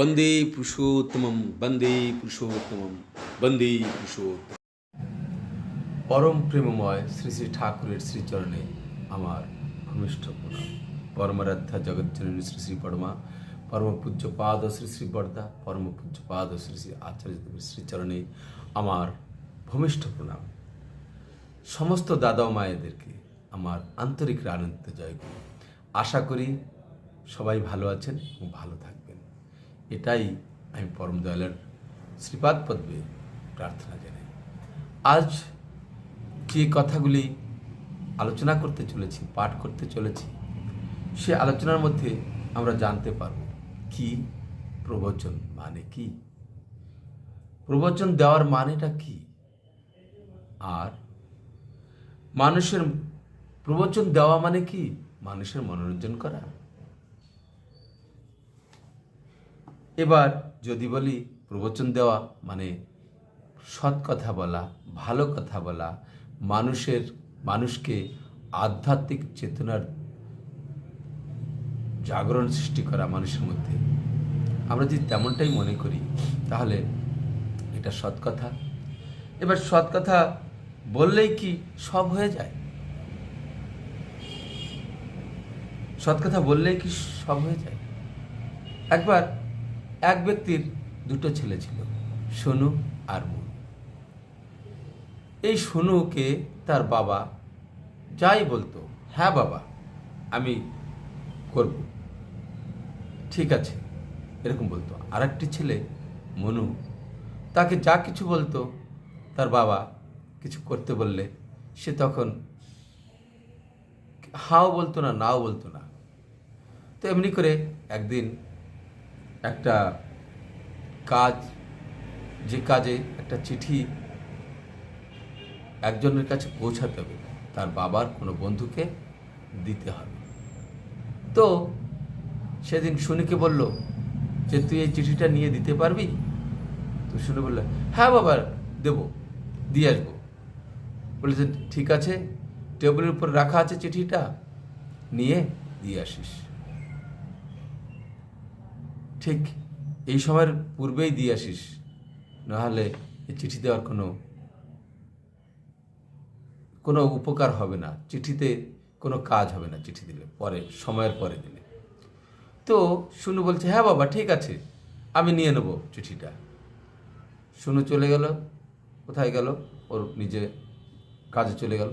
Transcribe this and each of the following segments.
বন্দে পুরুষোত্তমম বন্দে পুরুষোত্তমম, বন্দে পুরুষোত্তম পরম প্রেমময় শ্রী শ্রী ঠাকুরের শ্রীচরণে আমার ভূমিষ্ঠ প্রণাম। পরমারাধ্যা জগজ্জননী শ্রী শ্রী পরমা পরম পূজ্য পাদ শ্রী শ্রী বর্দা পরম পূজ্য পাদ শ্রী শ্রী আচার্য শ্রীচরণে আমার ভূমিষ্ঠ প্রণাম। সমস্ত দাদা মায়েদেরকে আমার আন্তরিক আনন্দ জয় করি আশা করি সবাই ভালো আছেন এবং ভালো থাকবেন। এটাই আমি পরম দয়ালের শ্রীপাদ পদ্মে প্রার্থনা জানাই। আজ যে কথাগুলি আলোচনা করতে চলেছি, পাঠ করতে চলেছি, সে আলোচনার মধ্যে আমরা জানতে পারব কি প্রবচন মানে কি? প্রবচন দেওয়ার মানেটা কি? আর মানুষের প্রবচন দেওয়া মানে কি? মানুষের মনোরঞ্জন করা। এবার যদি বলি প্রবচন দেওয়া মানে সৎ কথা বলা, ভালো কথা বলা, মানুষের, মানুষকে আধ্যাত্মিক চেতনার জাগরণ সৃষ্টি করা মানুষের মধ্যে, আমরা যদি তেমনটাই মনে করি, তাহলে এটা সৎ কথা। এবার সৎ কথা বললেই কি সব হয়ে যায়? সৎ কথা বললেই কি সব হয়ে যায়? একবার এক ব্যক্তির দুটো ছেলে ছিল, সোনু আর মনু। এই সোনুকে তার বাবা যাই বলতো হ্যাঁ বাবা, আমি করব। ঠিক আছে, এরকম বলতো। আর একটি ছেলে, মনু, তাকে যা কিছু বলতো, তার বাবা কিছু করতে বললে সে তখন হাও বলতো না, নাও বলতো না। তো এমনি করে একদিন একটা কাজ, যে কাজে একটা চিঠি একজনের কাছে পৌঁছাতে হবে, তার বাবার কোনো বন্ধুকে দিতে হবে। তো সেদিন শুনিকে বলল, যে তুই এই চিঠিটা নিয়ে দিতে পারবি? তো শুনে বলল হ্যাঁ বাবা, দেব, দিয়ে আসব। বলেছে ঠিক আছে, টেবিলের উপর রাখা আছে চিঠিটা, নিয়ে দিয়ে আসিস। ঠিক এই সময়ের পূর্বেই দিয়ে আসিস। নাহলে এই চিঠি দেওয়ার কোনো কোনো উপকার হবে না। চিঠিতে কোনো কাজ হবে না চিঠি দিলে, পরে, সময়ের পরে দিলে। তো শুনু বলছে হ্যাঁ বাবা, ঠিক আছে, আমি নিয়ে নেব চিঠিটা। শুনু চলে গেল, কোথায় গেল? ওর নিজে কাজে চলে গেল।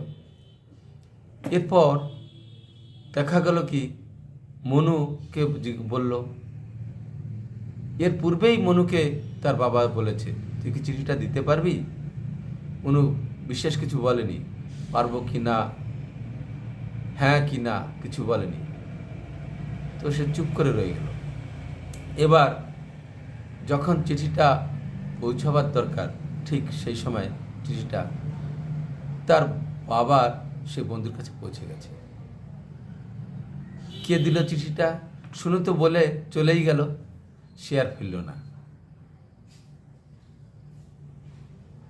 এরপর দেখা গেল কি, মনুকে বলল এর পূর্বেই মনুকে তার বাবা বলেছে, তুই কি চিঠিটা দিতে পারবি? মনু বিশেষ কিছু বলেনি। পারব কি না? হ্যাঁ কি না? কিছু বলেনি। তো সে চুপ করে রয়ে গেল। এবার যখন চিঠিটা পৌঁছাবার দরকার, ঠিক সেই সময় চিঠিটা তার বাবার সে বন্ধুর কাছে পৌঁছে গেছে। কে দিল চিঠিটা? শুনো তো বলে চলেই গেল। সে আর ফিরল না।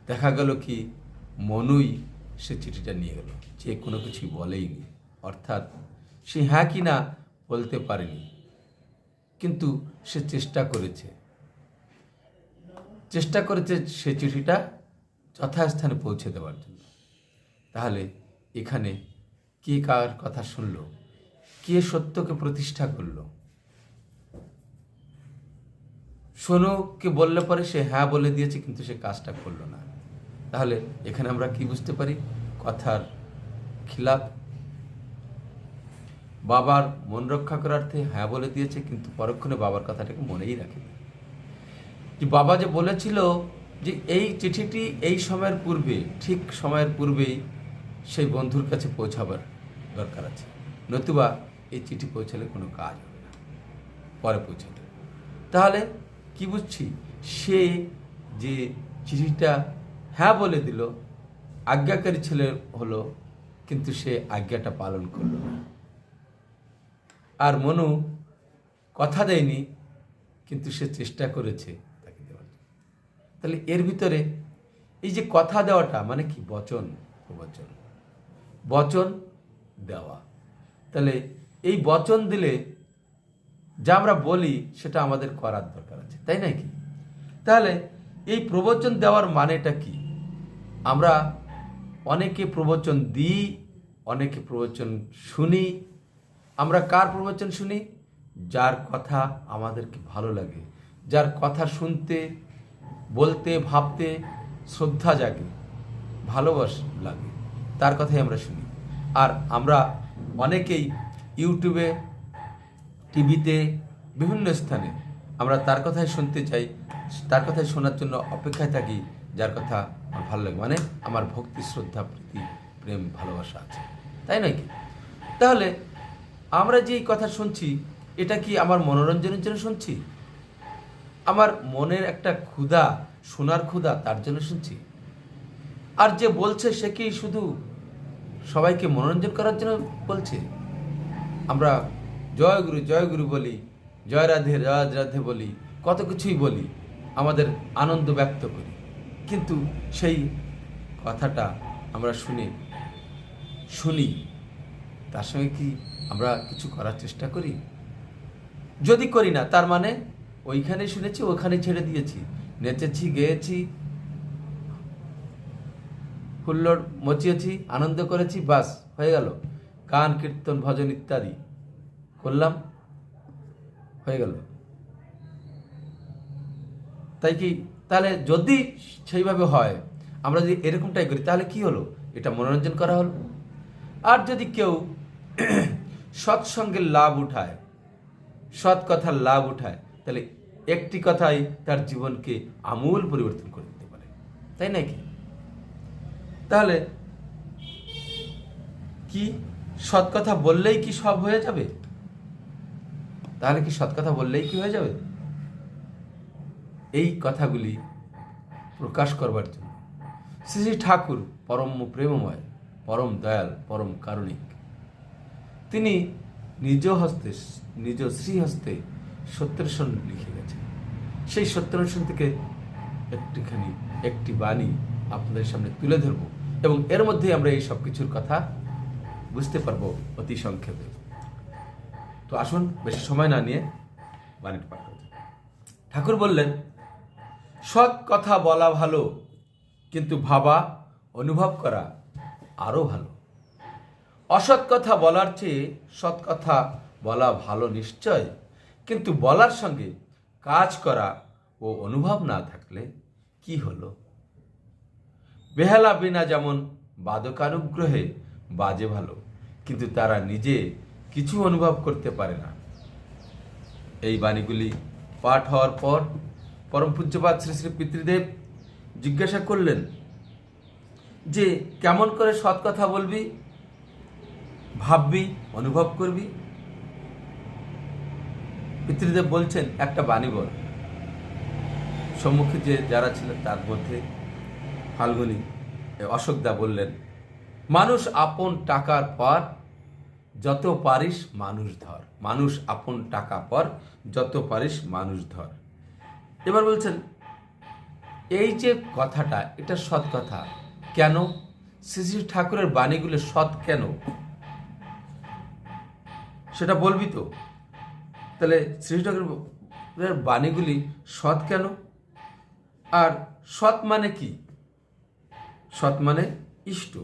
দেখা গেল কি, মনুই সে চিঠিটা নিয়ে গেল। যে কোনো কিছু বলেইনি। অর্থাৎ সে হ্যাঁ কি না বলতে পারেনি। কিন্তু সে চেষ্টা করেছে। চেষ্টা করেছে সে চিঠিটা যথাস্থানে পৌঁছে দেওয়ার জন্য। তাহলে এখানে কে কার কথা শুনলো? কে সত্যকে প্রতিষ্ঠা করল? সোনুকে বললে পরে সে হ্যাঁ বলে দিয়েছে, কিন্তু সে কাজটা করল না। তাহলে এখানে আমরা কি বুঝতে পারি? কথার খিলাপ বাবার মন রক্ষা করার্থে হ্যাঁ বলে দিয়েছে, কিন্তু পরক্ষণে বাবার কথাটাকে মনেই রাখেনি যে বাবা যে বলেছিল যে এই চিঠিটি এই সময়ের পূর্বে, ঠিক সময়ের পূর্বেই সেই বন্ধুর কাছে পৌঁছাবার দরকার আছে। নতুবা এই চিঠি পৌঁছালে কোনো কাজ হবে না। পরে পৌঁছালে তাহলে কি বুঝছি? সে যে চিঠিটা হ্যাঁ বলে দিল, আজ্ঞাকারী ছেলে হলো, কিন্তু সে আজ্ঞাটা পালন করল আর মনু কথা দেয়নি, কিন্তু সে চেষ্টা করেছে তাকে দেওয়ার তাহলে এর ভিতরে এই যে কথা দেওয়াটা মানে কি? বচন বচন বচন দেওয়া। তাহলে এই বচন দিলে যা আমরা বলি, সেটা আমাদের করার দরকার আছে, তাই নাকি তাহলে এই প্রবচন দেওয়ার মানেটা কি? আমরা অনেকে প্রবচন দিই, অনেকে প্রবচন শুনি। আমরা কার প্রবচন শুনি? যার কথা আমাদেরকে ভালো লাগে, যার কথা শুনতে, বলতে, ভাবতে শ্রদ্ধা জাগে, ভালোবাস লাগে, তার কথাই আমরা শুনি। আর আমরা অনেকেই ইউটিউবে টিভিতে বিভিন্ন স্থানে আমরা তার কথাই শুনতে চাই, তার কথাই শোনার জন্য অপেক্ষায় থাকি, যার কথা আমার ভালো লাগে। মানে আমার ভক্তি, শ্রদ্ধা, প্রীতি, প্রেম, ভালোবাসা আছে। তাই নয় কি? তাহলে আমরা যে কথা শুনছি, এটা কি আমার মনোরঞ্জনের জন্য শুনছি? আমার মনের একটা ক্ষুধা, শোনার ক্ষুধা তার জন্য শুনছি? আর যে বলছে সে কি শুধু সবাইকে মনোরঞ্জন করার জন্য বলছে? আমরা জয় গুরু জয় গুরু বলি, জয় রাধে রাজ রাধে বলি, কত কিছুই বলি, আমাদের আনন্দ ব্যক্ত করি। কিন্তু সেই কথাটা আমরা শুনে, শুনি, তার সঙ্গে কি আমরা কিছু করার চেষ্টা করি? যদি করি না, তার মানে ওইখানে শুনেছি, ওখানে ছেড়ে দিয়েছি, নেচেছি, গেয়েছি, হুল্লোড় মচিয়েছি, আনন্দ করেছি, বাস, হয়ে গেল। গান, কীর্তন, ভজন ইত্যাদি। করলাম, হয়ে গেল। তাই কি? তাহলে যদি সেইভাবে হয়, আমরা যদি এরকমটাই করি, তাহলে কি হলো? এটা মনোরঞ্জন করা হলো। আর যদি কেউ সৎসঙ্গের লাভ উঠায়, সৎ কথার লাভ উঠায়, তাহলে একটি কথাই তার জীবনকে আমূল পরিবর্তন করে দিতে পারে। তাই নাকি? তাহলে কি সৎ কথা বললেই কি সব হয়ে যাবে? তাহলে কি সৎ কথা বললেই কি হয়ে যাবে? এই কথাগুলি প্রকাশ করবার জন্য শ্রী শ্রী ঠাকুর পরম প্রেমময়, পরম দয়াল, পরম কারুণিক। তিনি নিজ হস্তে, নিজ শ্রীহস্তে সত্যের লিখে গেছেন। সেই সত্যের থেকে একটিখানি, একটি বাণী আপনাদের সামনে তুলে ধরব এবং এর মধ্যে আমরা এই সব কিছুর কথা বুঝতে পারব অতি সংক্ষেপে। তো আসুন, বেশি সময় না নিয়ে বাণীটা পাঠ করি। ঠাকুর বললেন, সৎ কথা বলা ভালো, কিন্তু ভাবা, অনুভব করা আরও ভালো অসৎ কথা বলার চেয়ে সৎ কথা বলা ভালো নিশ্চয়, কিন্তু বলার সঙ্গে কাজ করা ও অনুভব না থাকলে কি হলো বেহালা বিনা যেমন বাদকানুগ্রহে বাজে ভালো, কিন্তু তারা নিজে কিছু অনুভব করতে পারে না। এই বাণীগুলি পাঠ হওয়ার পর পরম পূজ্যপাত শ্রী শ্রী পিতৃদেব জিজ্ঞাসা করলেন, যে কেমন করে সৎ কথা বলবি? ভাববি, অনুভব করবি? পিতৃদেব বলছেন, একটা বাণী বল। সম্মুখে যে যারা ছিলেন তার মধ্যে ফাল্গুনী অশোকদা বললেন, মানুষ আপন টাকার পর যত পারিস মানুষ ধর। মানুষ আপন টাকা পর যত পারিস মানুষ ধর। এবার বলছেন, এই যে কথাটা, এটা সৎ কথা। কেন? শ্রী ঠাকুরের বাণীগুলো সৎ কেন? সেটা বলবি তো? তাহলে শ্রী ঠাকুরের বাণীগুলি সৎ কেন? আর সৎ মানে কি? সৎ মানে ইষ্ট।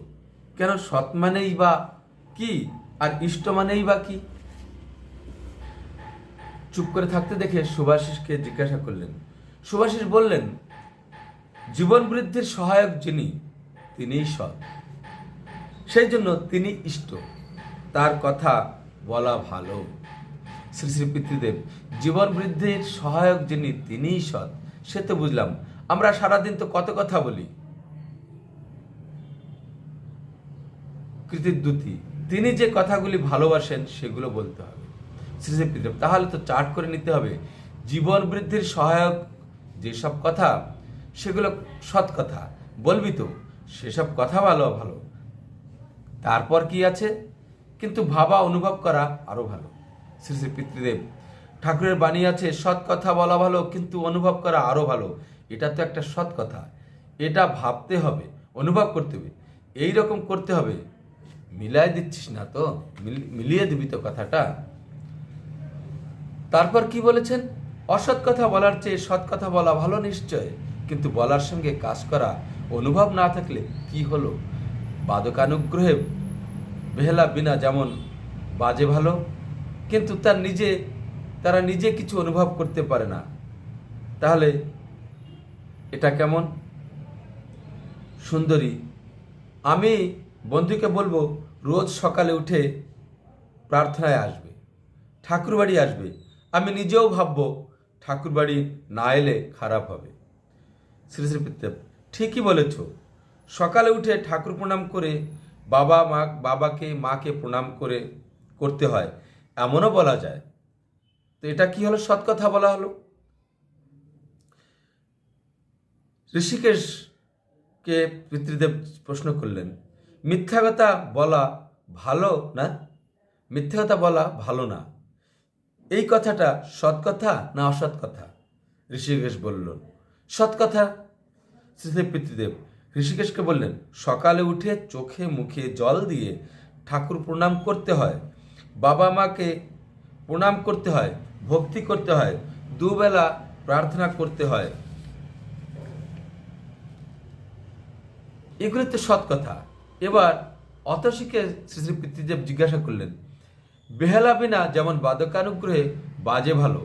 কেন সৎ মানেই বা কি? আর ইষ্ট মানেই বা কি? চুপ করে থাকতে দেখে সুভাষিসকে জিজ্ঞাসা করলেন। সুভাষিস বললেন, জীবন বৃদ্ধির সহায়ক যিনি, তিনিই সৎ। সেই জন্য তিনি ইষ্ট। তার কথা বলা ভালো। শ্রী শ্রী পিতৃদেব, জীবন বৃদ্ধির সহায়ক যিনি, তিনিই সৎ। সে তো বুঝলাম, আমরা সারাদিন তো কত কথা বলি। কৃতিদ্যুতি তিনি যে কথাগুলি ভালোবাসেন, সেগুলো বলতে হবে। শ্রী শ্রী পিতৃদেব তাহলে তো চার্ট করে নিতে হবে। জীবন বৃদ্ধির সহায়ক যেসব কথা, সেগুলো সৎ কথা। বলবি তো, সেসব কথা ভালো ভালো। তারপর কি আছে? কিন্তু ভাবা, অনুভব করা আরও ভালো। শ্রী শ্রী পিতৃদেব, ঠাকুরের বাণী আছে, সৎ কথা বলা ভালো, কিন্তু অনুভব করা আরও ভালো। এটা তো একটা সৎ কথা। এটা ভাবতে হবে, অনুভব করতে হবে। এই রকম করতে হবে মিলাই দিচ্ছিস না তো? মিল- মিলিয়ে দিবি তো কথাটা। তারপর কি বলেছেন? অসৎ কথা বলার চেয়ে সৎ কথা বলা ভালো নিশ্চয়, কিন্তু বলার সঙ্গে কাজ করা, অনুভব না থাকলে কি হলো? বাদকানুগ্রহে বেহেলা বিনা যেমন বাজে ভালো, কিন্তু তার নিজে, তারা নিজে কিছু অনুভব করতে পারে না। তাহলে এটা কেমন? সুন্দরী, আমি বন্ধুকে বলব, রোজ সকালে উঠে প্রার্থনায় আসবে। ঠাকুরবাড়ি আসবে। আমি নিজেও ভাববো, ঠাকুরবাড়ি না এলে খারাপ হবে। শ্রী শ্রী পিতৃদেব ঠিকই বলেছ। সকালে উঠে ঠাকুর প্রণাম করে বাবা মা, বাবাকে, মাকে প্রণাম করে করতে হয়। এমনও বলা যায়। তো এটা কি হলো? সৎ কথা বলা হলো? ঋষিকেশকে পিতৃদেব প্রশ্ন করলেন মিথ্যা কথা বলা ভালো না? মিথ্যা কথা বলা ভালো না। এই কথাটা সৎ কথা না অসৎ কথা? ঋষিকেশ বলল, সৎ কথা। শ্রীদেব পিতৃদেব ঋষিকেশকে বললেন, সকালে উঠে চোখে মুখে জল দিয়ে ঠাকুর প্রণাম করতে হয়। বাবা মাকে প্রণাম করতে হয়, ভক্তি করতে হয়, দুবেলা প্রার্থনা করতে হয়। এগুলি তো সৎ কথা। এবার অতসীকে শ্রী শ্রী পিতৃদেব জিজ্ঞাসা করলেন, বেহেলা বিনা যেমন বাদকানুগ্রহে বাজে ভালো,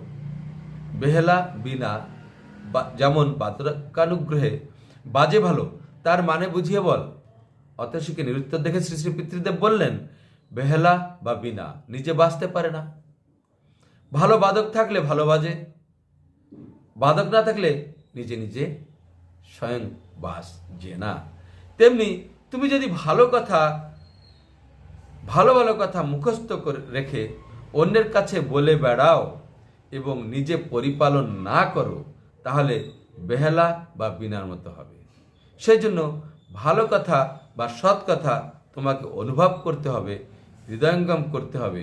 বেহেলা বিনা যেমন বাদকানুগ্রহে বাজে ভালো, তার মানে বুঝিয়ে বল। অতসীকে নিরুত্তর দেখে শ্রী শ্রী পিতৃদেব বললেন, বেহেলা বা বিনা নিজে বাঁচতে পারে না। ভালো বাদক থাকলে ভালো বাজে, বাদক না থাকলে নিজে নিজে স্বয়ং বাস যে না। তেমনি তুমি যদি ভালো কথা, ভালো ভালো কথা মুখস্থ করে রেখে অন্যের কাছে বলে বেড়াও এবং নিজে পরিপালন না করো, তাহলে বেহেলা বা বিনার মতো হবে। সেই জন্য ভালো কথা বা সৎ কথা তোমাকে অনুভব করতে হবে, হৃদয়ঙ্গম করতে হবে,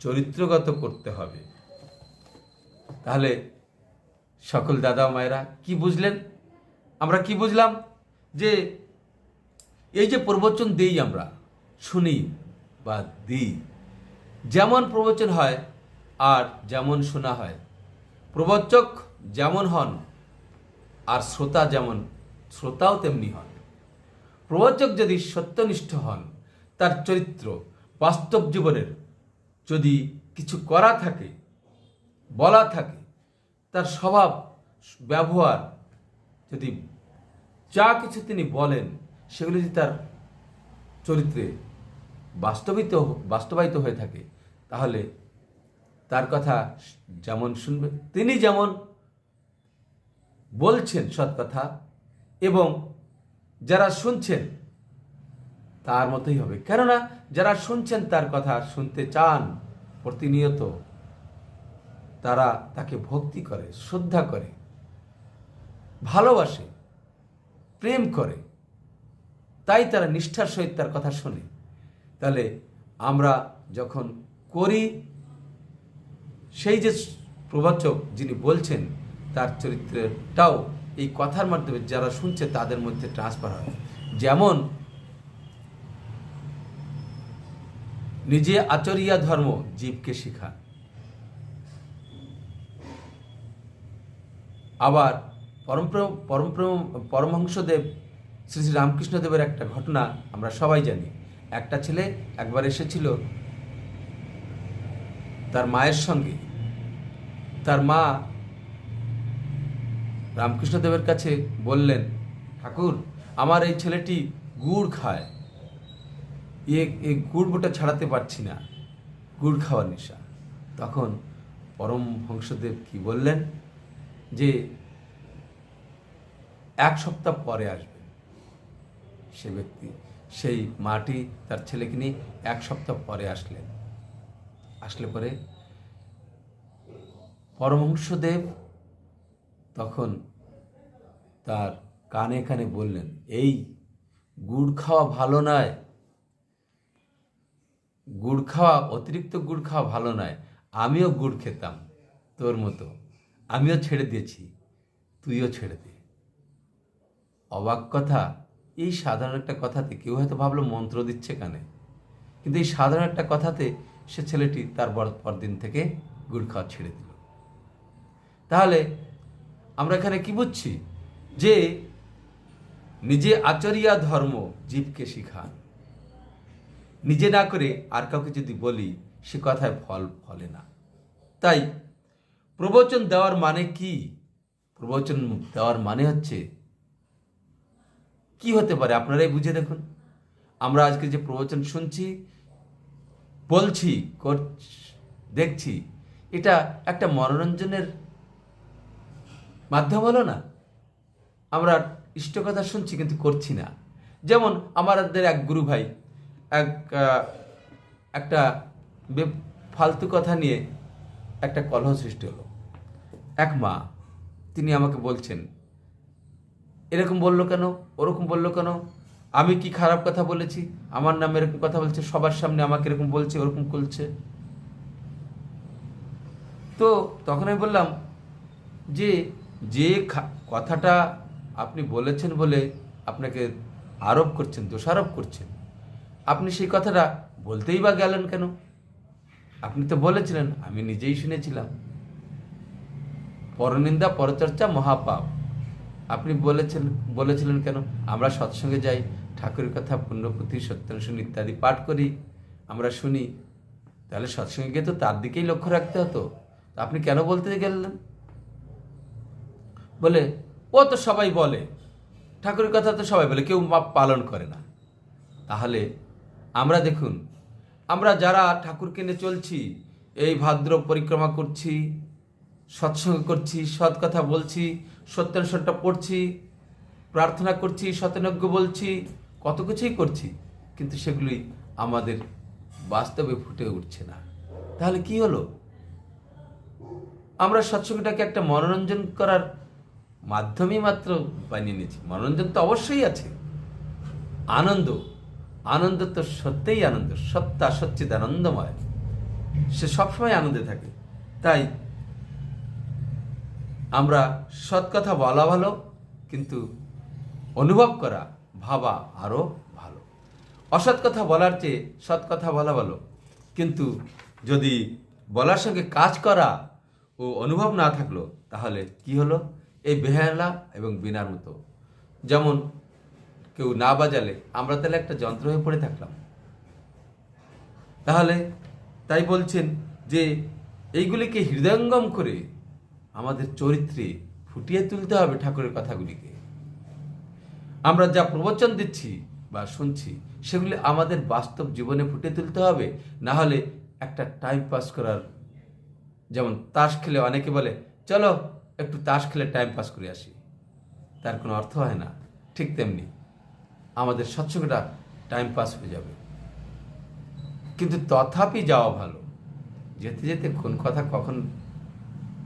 চরিত্রগত করতে হবে। তাহলে সকল দাদা মায়েরা কি বুঝলেন? আমরা কি বুঝলাম? যে এই যে প্রবচন দিই আমরা, শুনি বা দিই। যেমন প্রবচন হয় আর যেমন শোনা হয়। প্রবচক যেমন হন আর শ্রোতা যেমন, শ্রোতাও তেমনি হন। প্রবচক যদি সত্যনিষ্ঠ হন, তার চরিত্র বাস্তব জীবনের যদি কিছু করা থাকে, বলা থাকে, তার স্বভাব, ব্যবহার যদি যা কিছু তিনি বলেন সেগুলো যদি তার চরিত্রে বাস্তবিত বাস্তবায়িত হয়ে থাকে, তাহলে তার কথা যেমন শুনবে, তিনি যেমন বলছেন সৎ কথা এবং যারা শুনছেন তার মতোই হবে। কেননা যারা শুনছেন তার কথা শুনতে চান, প্রতিনিয়ত তারা তাকে ভক্তি করে, শ্রদ্ধা করে, ভালোবাসে, প্রেম করে তাই তারা নিষ্ঠার সহিত তার কথা শোনে। তাহলে আমরা যখন করি, সেই যে প্রবাচক যিনি বলছেন, তার চরিত্রটাও এই কথার মাধ্যমে যারা শুনছে, তাদের মধ্যে ট্রান্সফার হয়। যেমন, নিজে আচরিয়া ধর্ম জীবকে শিখা। আবার পরমপ্রেম পরমপ্রেম পরমহংসদেব শ্রী শ্রী রামকৃষ্ণদেবের একটা ঘটনা আমরা সবাই জানি। একটা ছেলে একবার এসেছিল তার মায়ের সঙ্গে। তার মা রামকৃষ্ণদেবের কাছে বললেন, ঠাকুর, আমার এই ছেলেটি গুড় খায়। এ এই গুড় বোটা ছাড়াতে পারছি না। গুড় খাওয়ার নেশা। তখন পরম হংসদেব কি বললেন? যে এক সপ্তাহ পরে আসবে। সে ব্যক্তি। সেই মাটি তার ছেলেকে নিয়ে এক সপ্তাহ পরে আসলেন। আসলে পরে পরমহংসদেব তখন তার কানে কানে বললেন, এই গুড় খাওয়া ভালো নয়। গুড় খাওয়া, অতিরিক্ত গুড় খাওয়া ভালো নয়। আমিও গুড় খেতাম তোর মতো। আমিও ছেড়ে দিয়েছি। তুইও ছেড়ে দে। অবাক কথা এই সাধারণ একটা কথাতে কেউ হয়তো ভাবলো মন্ত্র দিচ্ছে কানে। কিন্তু এই সাধারণ একটা কথাতে সে ছেলেটি তার পর পরদিন থেকে গুড় খাওয়া ছেড়ে দিল। তাহলে আমরা এখানে কি বুঝছি? যে নিজে আচরিয়া ধর্ম জীবকে শিখান। নিজে না করে আর কাউকে যদি বলি, সে কথায় ফল ফলে না। তাই প্রবচন দেওয়ার মানে কি? প্রবচন দেওয়ার মানে হচ্ছে কি হতে পারে? আপনারাই বুঝে দেখুন। আমরা আজকে যে প্রবচন শুনছি, বলছি দেখছি, এটা একটা মনোরঞ্জনের মাধ্যম হলো না? আমরা ইষ্ট কথা শুনছি কিন্তু করছি না। যেমন আমাদের এক গুরু ভাই, এক একটা ফালতু কথা নিয়ে একটা কলহ সৃষ্টি হলো। এক মা, তিনি আমাকে বলছেন এরকম বলল কেন? ওরকম বলল কেন? আমি কি খারাপ কথা বলেছি? আমার নামে এরকম কথা বলছে, সবার সামনে আমাকে এরকম বলছে, ওরকম করছে। তো তখন আমি বললাম যে যে কথাটা আপনি বলেছেন বলে আপনাকে আরোপ করছেন, দোষারোপ করছেন, আপনি সেই কথাটা বলতেই বা গেলেন কেন? আপনি তো বলেছিলেন, আমি নিজেই শুনেছিলাম। পরনিন্দা, পরচর্চা, মহাপাপ। আপনি বলেছেন, বলেছিলেন কেন? আমরা সৎসঙ্গে যাই, ঠাকুরের কথা পুণ্যপুঁথি সত্যানুসরণ ইত্যাদি পাঠ করি, আমরা শুনি। তাহলে সৎসঙ্গে গিয়ে তো তার দিকেই লক্ষ্য রাখতে হতো। আপনি কেন বলতে গেলেন? বলে, ও তো সবাই বলে, ঠাকুরের কথা তো সবাই বলে, কেউ পালন করে না। তাহলে আমরা দেখুন, আমরা যারা ঠাকুরকে নিয়ে চলছি, এই ভাদ্র পরিক্রমা করছি, সৎসঙ্গ করছি, সৎ কথা বলছি সত্যানুসরণটা পড়ছি, প্রার্থনা করছি শতনজ্ঞ বলছি, কত কিছুই করছি, কিন্তু সেগুলি আমাদের বাস্তবে ফুটে উঠছে না। তাহলে কি হলো? আমরা সৎসঙ্গটাকে একটা মনোরঞ্জন করার মাধ্যমই মাত্র বানিয়ে নিয়েছি। মনোরঞ্জন তো অবশ্যই আছে। আনন্দ আনন্দ তো সত্যিই আনন্দ, সত্তা সচ্চিত আনন্দময় সে সবসময় আনন্দে থাকে। তাই আমরা সৎ কথা বলা ভালো, কিন্তু অনুভব করা, ভাবা আরও ভালো। অসৎ কথা বলার চেয়ে সৎ কথা বলা ভালো। কিন্তু যদি বলার সঙ্গে কাজ করা ও অনুভব না থাকল, তাহলে কি হলো? এই বেহালা এবং বিনার মতো। যেমন কেউ না বাজালে আমরা তাহলে একটা যন্ত্র হয়ে পড়ে থাকলাম। তাহলে তাই বলছেন যে এইগুলিকে হৃদয়ঙ্গম করে আমাদের চরিত্রে ফুটিয়ে তুলতে হবে ঠাকুরের কথাগুলিকে। আমরা যা প্রবচন দিচ্ছি বা শুনছি, সেগুলি আমাদের বাস্তব জীবনে ফুটিয়ে তুলতে হবে। না হলে একটা টাইম পাস করার, যেমন তাস খেলে অনেকে বলে, চলো একটু তাস খেলে টাইম পাস করে আসি। তার কোনো অর্থ হয় না। ঠিক তেমনি আমাদের সৎসঙ্গটা টাইম পাস হয়ে যাবে। কিন্তু তথাপি যাওয়া ভালো। যেতে যেতে কোন কথা কখন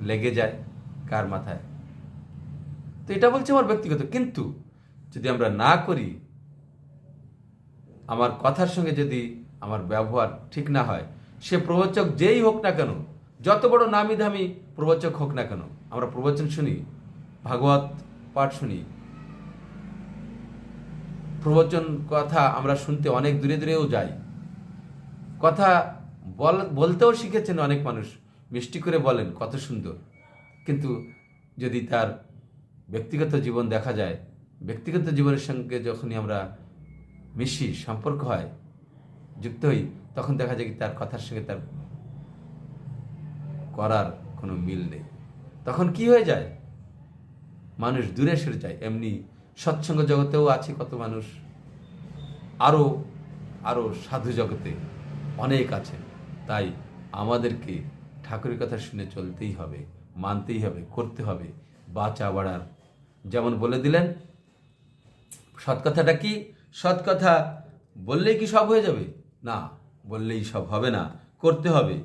লেগে যায় কার মাথায়? তো এটা বলছে আমার ব্যক্তিগত। কিন্তু যদি আমরা না করি, আমার কথার সঙ্গে যদি আমার ব্যবহার ঠিক না হয়, সে প্রবচক যেই হোক না কেন, যত বড় নামি দামি প্রবচক হোক না কেন, আমরা প্রবচন শুনি, ভাগবত পাঠ শুনি, প্রবচন কথা আমরা শুনতে অনেক দূরে দূরেও যাই, কথা বল, বলতেও শিখেছেন অনেক মানুষ মিষ্টি করে বলেন, কত সুন্দর। কিন্তু যদি তার ব্যক্তিগত জীবন দেখা যায়, ব্যক্তিগত জীবনের সঙ্গে যখনই আমরা মিশি, সম্পর্ক হয়, যুক্ত হই, তখন দেখা যায় কি তার কথার সঙ্গে তার করার কোনো মিল নেই। তখন কি হয়ে যায়? মানুষ দূরে সরে যায়। এমনি সৎসঙ্গ জগতেও আছে কত মানুষ আরও আরও সাধু জগতে অনেক আছে। তাই আমাদেরকে ঠাকুরের কথা শুনে চলতেই হবে, মানতেই হবে, করতে হবে বাঁচা বাড়ার যেমন বলে দিলেন, সৎ কথাটা কি? সৎ কথা বললেই কি সব হয়ে যাবে? না, বললেই সব হবে না, করতে হবে।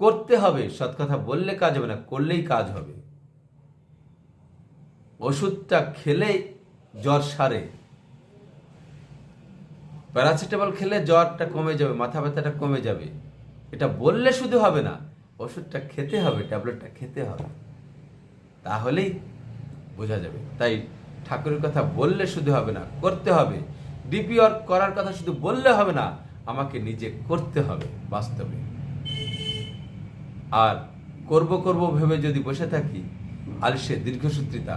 করতে হবে, সৎ কথা বললে কাজ হবে না, করলেই কাজ হবে। ওষুধটা খেলে জ্বর সারে। প্যারাসিটামল খেলে জ্বরটা কমে যাবে, মাথা ব্যথাটা কমে যাবে। এটা বললে শুধু হবে না, ওষুধটা খেতে হবে, ট্যাবলেটটা খেতে হবে। তাহলেই বোঝা যাবে। তাই ঠাকুরের কথা বললে শুধু হবে না, করতে হবে। ডিপিওর করার কথা শুধু বললে হবে না, আমাকে নিজে করতে হবে বাস্তবে। আর করব করব ভেবে যদি বসে থাকি আলসে দীর্ঘসূত্রিতা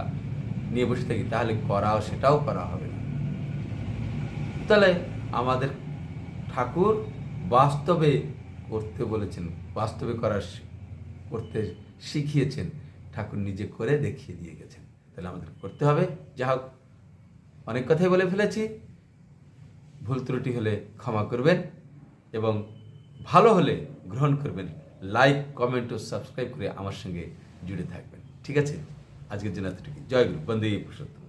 নিয়ে বসে থাকি, তাহলে করাও সেটাও করা হবে না। তাহলে আমাদের ঠাকুর বাস্তবে করতে বলেছেন, বাস্তবে করার করতে শিখিয়েছেন, ঠাকুর নিজে করে দেখিয়ে দিয়ে গেছেন। তাহলে আমাদের করতে হবে। যা হোক, অনেক কথাই বলে ফেলেছি। ভুল ত্রুটি হলে ক্ষমা করবেন এবং ভালো হলে গ্রহণ করবেন। লাইক, কমেন্ট ও সাবস্ক্রাইব করে আমার সঙ্গে জুড়ে থাকবেন। ঠিক আছে? আজকের জন্য এতটুকু জয় গুরু। বন্দে পুরুষোত্তম